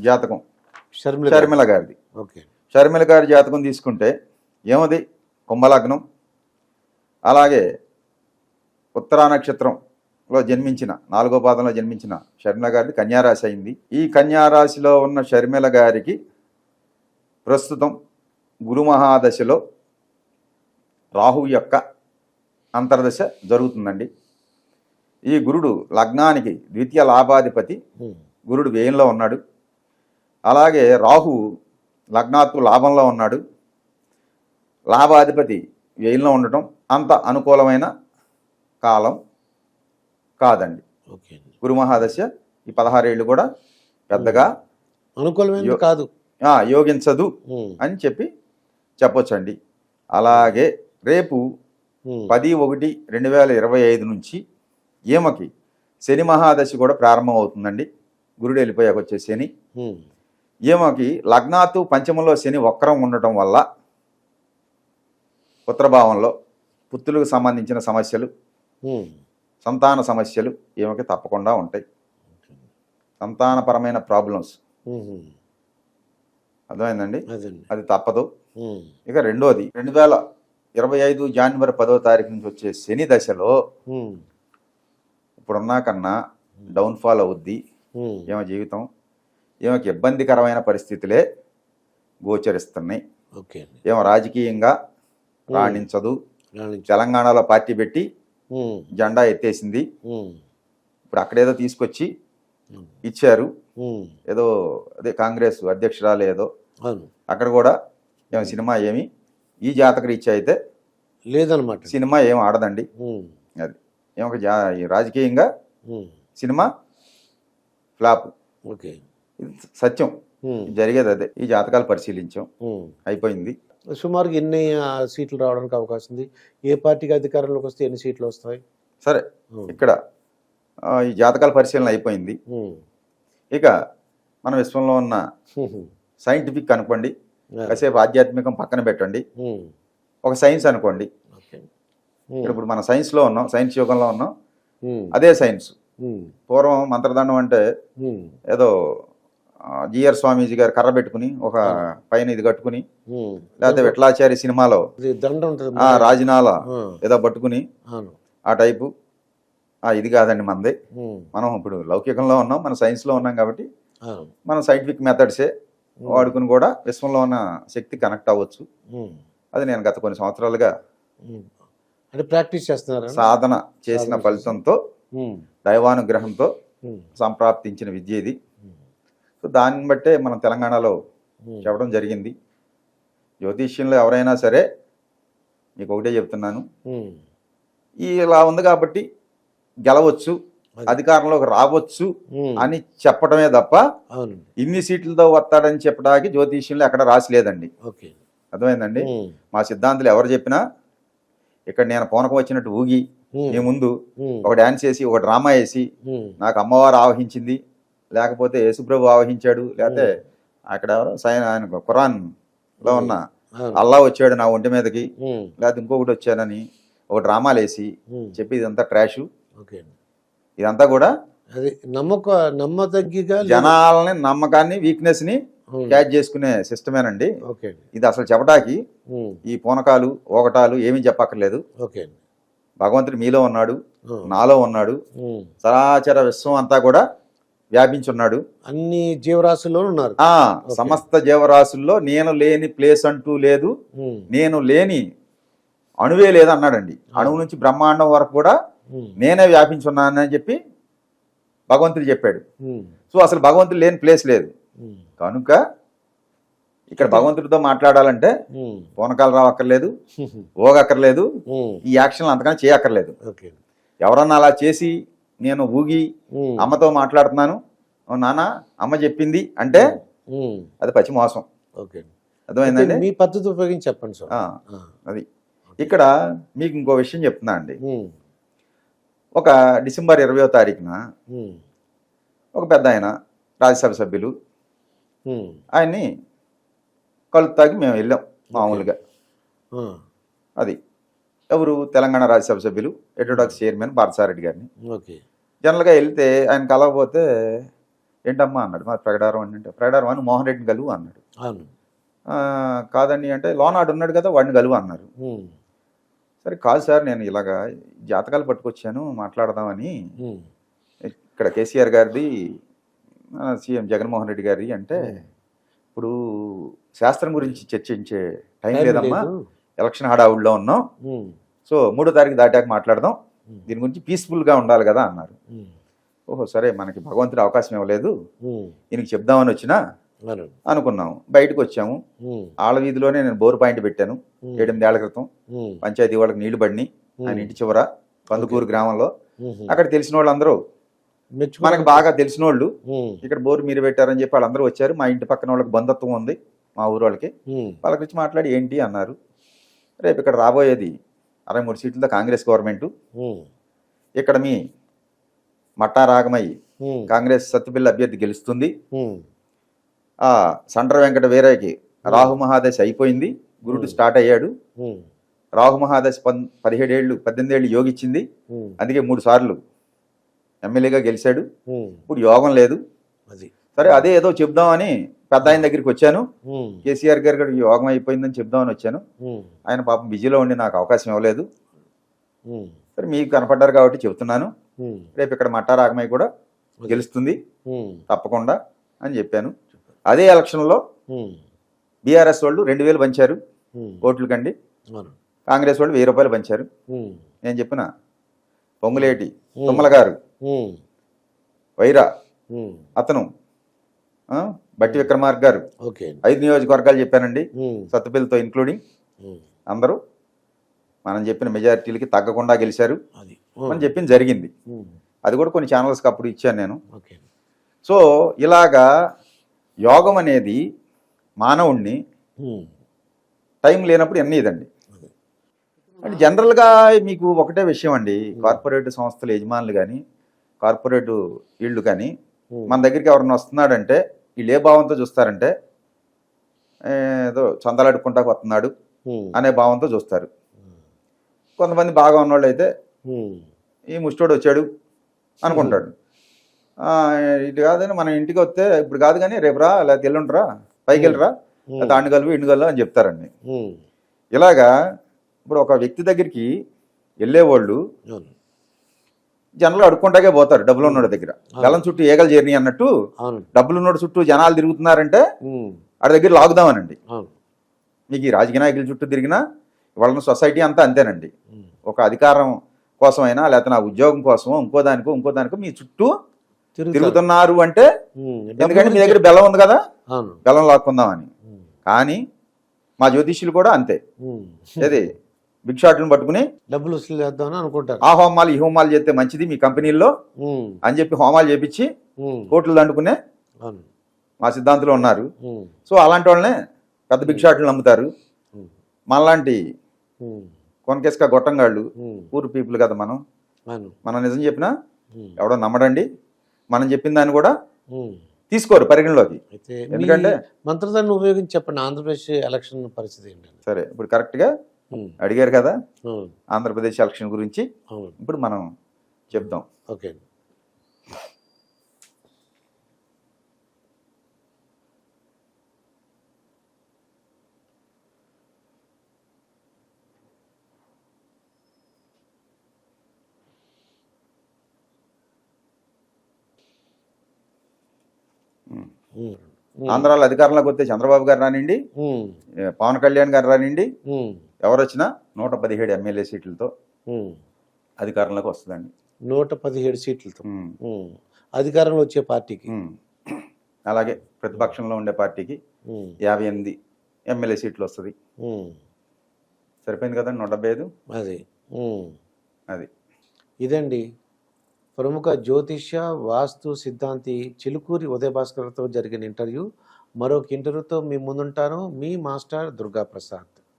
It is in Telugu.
జాతకం. షర్మిల. షర్మిల గారిది. ఓకే. షర్మిల గారి జాతకం తీసుకుంటే ఏమది? కుంభలగ్నం. అలాగే ఉత్తరా నక్షత్రంలో జన్మించిన నాలుగో పాదంలో జన్మించిన షర్మిల గారిది కన్యారాశి అయింది. ఈ కన్యారాశిలో ఉన్న షర్మిల గారికి ప్రస్తుతం గురు మహాదశలో రాహు యొక్క అంతర్దశ జరుగుతుందండి. ఈ గురుడు లగ్నానికి ద్వితీయ లాభాధిపతి. గురుడు వ్యయంలో ఉన్నాడు. అలాగే రాహు లగ్నాత్తు లాభంలో ఉన్నాడు లాభాధిపతి వ్యయంలో ఉండటం అంత అనుకూలమైన కాలం కాదండి. గురు మహాదశ ఈ పదహారేళ్ళు కూడా పెద్దగా అనుకూలమైనది యో- కాదు యోగించదు. అని చెప్పి చెప్పొచ్చండి అలాగే రేపు. పది ఒకటి రెండు వేల ఇరవై ఐదు నుంచి ఈమెకి శని మహాదశ కూడా ప్రారంభం అవుతుందండి గురుడు వెళ్ళిపోయాక వచ్చే శని. ఈమెకి లగ్నాతు పంచమంలో శని వక్రం ఉండటం వల్ల పుత్రభావంలో పుత్రులకు సంబంధించిన సమస్యలు. సంతాన సమస్యలు ఈమెకి తప్పకుండా ఉంటాయి సంతానపరమైన ప్రాబ్లమ్స్. అర్థమైందండి అది తప్పదు. ఇక రెండోది రెండు వేల ఇరవై ఐదు జనవరి పదో తారీఖు నుంచి వచ్చే శని దశలో. ఇప్పుడున్నా కన్నా డౌన్ఫాల్ అవుద్ది. ఈమె జీవితం ఈమెకి ఇబ్బందికరమైన పరిస్థితులే గోచరిస్తున్నాయి ఓకే ఏమో రాజకీయంగా రాణించదు రాణించు. తెలంగాణలో పార్టీ పెట్టి. జెండా ఎత్తేసింది. ఇప్పుడు అక్కడేదో తీసుకొచ్చి. ఇచ్చారు. ఏదో అదే కాంగ్రెస్ అధ్యక్షురాలు ఏదో అక్కడ కూడా ఏమో సినిమా ఏమి ఈ జాతక రీత్యా అయితే లేదనమాట సినిమా ఏం ఆడదండి. అది ఏమొక రాజకీయంగా. సినిమా ఫ్లాప్ ఓకే ఇది సత్యం. జరిగేది అదే ఈ జాతకాలు పరిశీలించాం. అయిపోయింది సుమారుగా ఎన్ని సీట్లు రావడానికి అవకాశం ఉంది ఏ పార్టీకి అధికారంలోకి వస్తే ఎన్ని సీట్లు వస్తాయి సరే. ఇక్కడ ఈ జాతకాల పరిశీలన అయిపోయింది. ఇక మన విశ్వంలో ఉన్న. సైంటిఫిక్ అనుకోండి కాసేపు ఆధ్యాత్మికం పక్కన పెట్టండి. ఒక సైన్స్ అనుకోండి ఇప్పుడు మన సైన్స్లో ఉన్నాం సైన్స్ యుగంలో ఉన్నాం. అదే సైన్స్. పూర్వం మంత్రదండం అంటే. ఏదో జిఆర్ స్వామీజీ గారు కర్ర పెట్టుకుని ఒక పైన ఇది కట్టుకుని. లేకపోతే విఠలాచారి సినిమాలో రాజనాల ఏదో పట్టుకుని ఆ టైపు ఆ ఇది కాదండి మనది. మనం ఇప్పుడు లౌకికంలో ఉన్నాం మన సైన్స్లో ఉన్నాం కాబట్టి మనం సైంటిఫిక్ మెథడ్సే వాడుకుని కూడా విశ్వంలో ఉన్న శక్తి కనెక్ట్ అవ్వచ్చు. అది నేను గత కొన్ని సంవత్సరాలుగా. అంటే ప్రాక్టీస్ చేస్తున్నారా సాధన చేసిన ఫలితంతో. దైవానుగ్రహంతో. సంప్రాప్తించిన విద్య ఇది దాన్ని బట్టే మనం తెలంగాణలో. చెప్పడం జరిగింది జ్యోతిష్యంలో ఎవరైనా సరే మీకు ఒకటే చెప్తున్నాను ఇలా ఉంది కాబట్టి గెలవచ్చు. అధికారంలోకి రావచ్చు. అని చెప్పడమే తప్ప ఇన్ని సీట్లతో వస్తాడని చెప్పడానికి జ్యోతిష్యంలో ఎక్కడ రాసిలేదండి అర్థమైందండి. మా సిద్ధాంతులు ఎవరు చెప్పినా ఇక్కడ నేను పూనకం వచ్చినట్టు ఊగి. మీ ముందు. ఒక డాన్స్ వేసి ఒక డ్రామా వేసి. నాకు అమ్మవారు ఆవహించింది లేకపోతే యేసుప్రభు ఆవహించాడు లేకపోతే అక్కడ ఎవరో సై ఆయన ఖురాన్లో ఉన్న అల్లా వచ్చాడు నా ఒంటి మీదకి. లేకపోతే ఇంకొకటి వచ్చానని ఒక డ్రామాలు వేసి. చెప్పి ఇదంతా ట్రాష్ ఓకే ఇదంతా కూడా అది నమ్మక నమ్మదగ్గిగా. జనాలని నమ్మకాన్ని వీక్నెస్ని. క్యాచ్ చేసుకునే సిస్టమేనండి ఇది అసలు చెప్పడానికి. ఈ పూనకాలు ఓగటాలు ఏమీ చెప్పక్కర్లేదు భగవంతుడు మీలో ఉన్నాడు. నాలో ఉన్నాడు ఉమ్. చరాచర విశ్వం అంతా కూడా వ్యాపించున్నాడు అన్ని జీవరాశుల్లో ఉన్నారు ఆ సమస్త జీవరాశుల్లో నేను లేని ప్లేస్ అంటూ లేదు. నేను లేని అణువే లేదు అన్నాడండి అణువు నుంచి బ్రహ్మాండం వరకు కూడా. నేనే వ్యాపించున్నానని చెప్పి భగవంతుడు చెప్పాడు. సో అసలు భగవంతుడు లేని ప్లేస్ లేదు. కనుక ఇక్కడ భగవంతుడితో మాట్లాడాలంటే. పూనకాలు రావక్కర్లేదు ఓగక్కర్లేదు. ఈ యాక్షన్లు అంతకన్నా చేయక్కర్లేదు ఎవరన్నా అలా చేసి నేను ఊగి. అమ్మతో మాట్లాడుతున్నాను "ఓ నాన్న అమ్మ చెప్పింది అంటే. అది పచ్చి మోసం ఓకే అండి. అర్థమైందండి మీ పద్ధతి ఉపయోగించి చెప్పండి సార్. అది ఇక్కడ మీకు ఇంకో విషయం చెప్తున్నా అండి. ఒక డిసెంబర్ ఇరవయో తారీఖున. ఒక పెద్ద ఆయన రాజ్యసభ సభ్యులు. ఆయన్ని కలుతాకి మేము వెళ్ళాం మామూలుగా. అది ఎవరు తెలంగాణ రాజ్యసభ సభ్యులు ఎటోడాక్స్ చైర్మన్ పార్థసారెడ్డి గారిని ఓకే జనరల్గా వెళ్తే ఆయన కలవకపోతే ఏంటమ్మా అన్నాడు. మా ప్రగడారం అని అంటే ప్రగడారం అని మోహన్ రెడ్డిని కలువు అన్నాడు. అవును. "ఆ, కాదండి అంటే లోనాడు ఉన్నాడు కదా వాడిని కలువు అన్నారు. సరే కాదు సార్ నేను ఇలాగా జాతకాలు పట్టుకొచ్చాను మాట్లాడదామని. ఇక్కడ కేసీఆర్ గారిది సీఎం జగన్మోహన్ రెడ్డి గారి అంటే ఇప్పుడు శాస్త్రం గురించి చర్చించే టైం లేదమ్మా. లేదు. ఎలక్షన్ హడావుడిలో ఉన్నాం. సో మూడో తారీఖు దాటాక మాట్లాడదాం. దీని గురించి పీస్ఫుల్గా ఉండాలి కదా అన్నారు. ఓహో సరే మనకి భగవంతుడు అవకాశం ఇవ్వలేదు. ఈయనకి చెప్దామని వచ్చినా అనుకున్నాము. బయటకు వచ్చాము. ఆళ్ళ వీధిలోనే నేను బోరు పాయింట్ పెట్టాను. ఉమ్, ఏడెనిమిదేళ్ళ క్రితం. పంచాయతీ వాళ్ళకి నీళ్ళు పడినాయి. ఆయన ఇంటి చివర కందుకూరు గ్రామంలో. అక్కడ తెలిసిన వాళ్ళందరూ మనకు బాగా తెలిసిన వాళ్ళు. ఇక్కడ బోరు మీరు పెట్టారని చెప్పి వాళ్ళందరూ వచ్చారు. మా ఇంటి పక్కన వాళ్ళకి బంధుత్వం ఉంది. మా ఊరు వాళ్ళకి. వాళ్ళకి వచ్చి మాట్లాడి ఏంటి అన్నారు. రేపు ఇక్కడ రాబోయేది అరవై మూడు సీట్లతో కాంగ్రెస్ గవర్నమెంట్. ఇక్కడ మీ మట్టా రాగమయ్యి కాంగ్రెస్ సత్తుపిల్ల అభ్యర్థి గెలుస్తుంది. ఆ సండ్ర వెంకట వీరయ్యకి రాహు మహాదశ అయిపోయింది. గురుడు స్టార్ట్ అయ్యాడు. రాహు మహాదశ పన్ పదిహేడేళ్ళు పద్దెనిమిది ఏళ్ళు యోగిచ్చింది అందుకే మూడు సార్లు ఎమ్మెల్యేగా గెలిచాడు. ఇప్పుడు యోగం లేదు. సరే అదే ఏదో చెప్దామని పెద్ద ఆయన దగ్గరికి వచ్చాను. కేసీఆర్ గారు కూడా యోగం అయిపోయిందని చెప్దామని వచ్చాను. ఆయన పాపం బిజీలో ఉండి నాకు అవకాశం ఇవ్వలేదు. సరే మీకు కనపడ్డారు కాబట్టి చెప్తున్నాను. ఉమ్, రేపు ఇక్కడ మట్టా రాగమయ్య కూడా గెలుస్తుంది. తప్పకుండా అని చెప్పాను. అదే ఎలక్షన్లో బీఆర్ఎస్ వాళ్ళు రెండు వేలు పంచారు. ఓట్లు కండి. కాంగ్రెస్ వాళ్ళు వెయ్యి రూపాయలు పంచారు. నేను చెప్పిన పొంగులేటి. తుమ్మల గారు వైరా అతను బట్టి విక్రమార్క గారు. ఓకే. ఐదు నియోజకవర్గాలు చెప్పానండి. సత్తుపల్లితో ఇంక్లూడింగ్ ఉమ్, అందరూ. మనం చెప్పిన మెజారిటీలకి తగ్గకుండా గెలిచారు. అని చెప్పింది జరిగింది. అది కూడా కొన్ని ఛానల్స్కి అప్పుడు ఇచ్చాను నేను. సో ఇలాగా యోగం అనేది మానవుణ్ణి టైం లేనప్పుడు ఎన్ని ఇదండి. అదే. అంటే జనరల్గా మీకు ఒకటే విషయం అండి కార్పొరేట్ సంస్థల యజమానులు కానీ కార్పొరేట్ వీళ్ళు కానీ మన దగ్గరికి ఎవరన్నా వస్తున్నాడంటే వీళ్ళు ఏ భావంతో చూస్తారంటే ఏదో చందాలు అడుక్కుంటా వస్తున్నాడు అనే భావంతో చూస్తారు. కొంతమంది బాగా ఉన్నవాళ్ళు అయితే ఈ ముష్టోడు వచ్చాడు అనుకుంటాడు. ఇది కాదని మన ఇంటికి వస్తే ఇప్పుడు కాదు కానీ రేపు రా లేకపోతే ఎల్లుండిరా పైకి వెళ్ళరా ఉమ్, లేకపోతే ఆండు కలువు ఇండు కలువు అని చెప్తారండి. ఇలాగా ఇప్పుడు ఒక వ్యక్తి దగ్గరికి వెళ్ళేవాళ్ళు జనాలు అడుక్కుంటాకే పోతారు డబ్బులు ఉన్నోడి దగ్గర. గలం చుట్టూ ఏగలు చేరినాయి అన్నట్టు డబ్బులు ఉన్నోడి చుట్టూ జనాలు తిరుగుతున్నారంటే ఆడి దగ్గర లాగుదామనండి. మీకు ఈ రాజకీయ నాయకుల చుట్టూ తిరిగినా వాళ్ళ సొసైటీ అంతా అంతేనండి. ఒక అధికారం కోసమైనా లేకపోతే నా ఉద్యోగం కోసమో ఇంకో దానికో ఇంకో దానికో మీ చుట్టూ. తిరుగుతున్నారు అంటే ఎందుకంటే మీ దగ్గర బెల్లం ఉంది కదా? బెల్లం లాక్కుందామని. కానీ మా జ్యోతిష్యులు కూడా అంతే. ఏది? బిగ్ షాట్లను పట్టుకుని డబ్బులు వసూలు చేద్దామని అనుకుంటారు. ఆ హోమాలు ఈ హోమాలు చేస్తే మంచిది మీ కంపెనీల్లో అని చెప్పి హోమాలు చేపించి కోట్లు దండుకునే మా సిద్ధాంతులు ఉన్నారు. సో అలాంటి వాళ్ళనే పెద్ద బిగ్ షాట్లు నమ్ముతారు. మనలాంటి కొనకేసుక గొట్టంగాళ్ళు పూర్ పీపుల్ కదా మనం. మనం నిజం చెప్పినా ఎవడో నమ్మడండి. మనం చెప్పిన దాన్ని కూడా. తీసుకోరు పరిగణలోకి. ఎందుకంటే మంత్రదాన్ని ఉపయోగించి చెప్పండి. ఆంధ్రప్రదేశ్ ఎలక్షన్ పరిస్థితి ఏంటండి సరే ఇప్పుడు కరెక్ట్గా అడిగారు కదా? ఆంధ్రప్రదేశ్ ఎలక్షన్ గురించి ఇప్పుడు మనం చెప్దాం. ఓకే. ఆంధ్రాలో అధికారంలోకి వస్తే చంద్రబాబు గారు ఏ, పవన్ కళ్యాణ్ గారు ఉమ్, ఎవరు వచ్చినా నూట పదిహేడు ఎమ్మెల్యే సీట్లతో. అధికారంలోకి వస్తుందండి. నూట పదిహేడు సీట్లతో. అధికారంలో వచ్చే పార్టీకి. అలాగే ప్రతిపక్షంలో ఉండే పార్టీకి యాభై ఎనిమిది ఎమ్మెల్యే సీట్లు వస్తుంది. సరిపోయింది కదండి నూట డెబ్బై ఐదు? అది. అది. ఇదండి ప్రముఖ జ్యోతిష్య వాస్తు సిద్ధాంతి చిలుకూరి ఉదయభాస్కర్తో జరిగిన ఇంటర్వ్యూ. మరొక ఇంటర్వ్యూతో మీ ముందుంటాను. మీ మాస్టర్ దుర్గా ప్రసాద్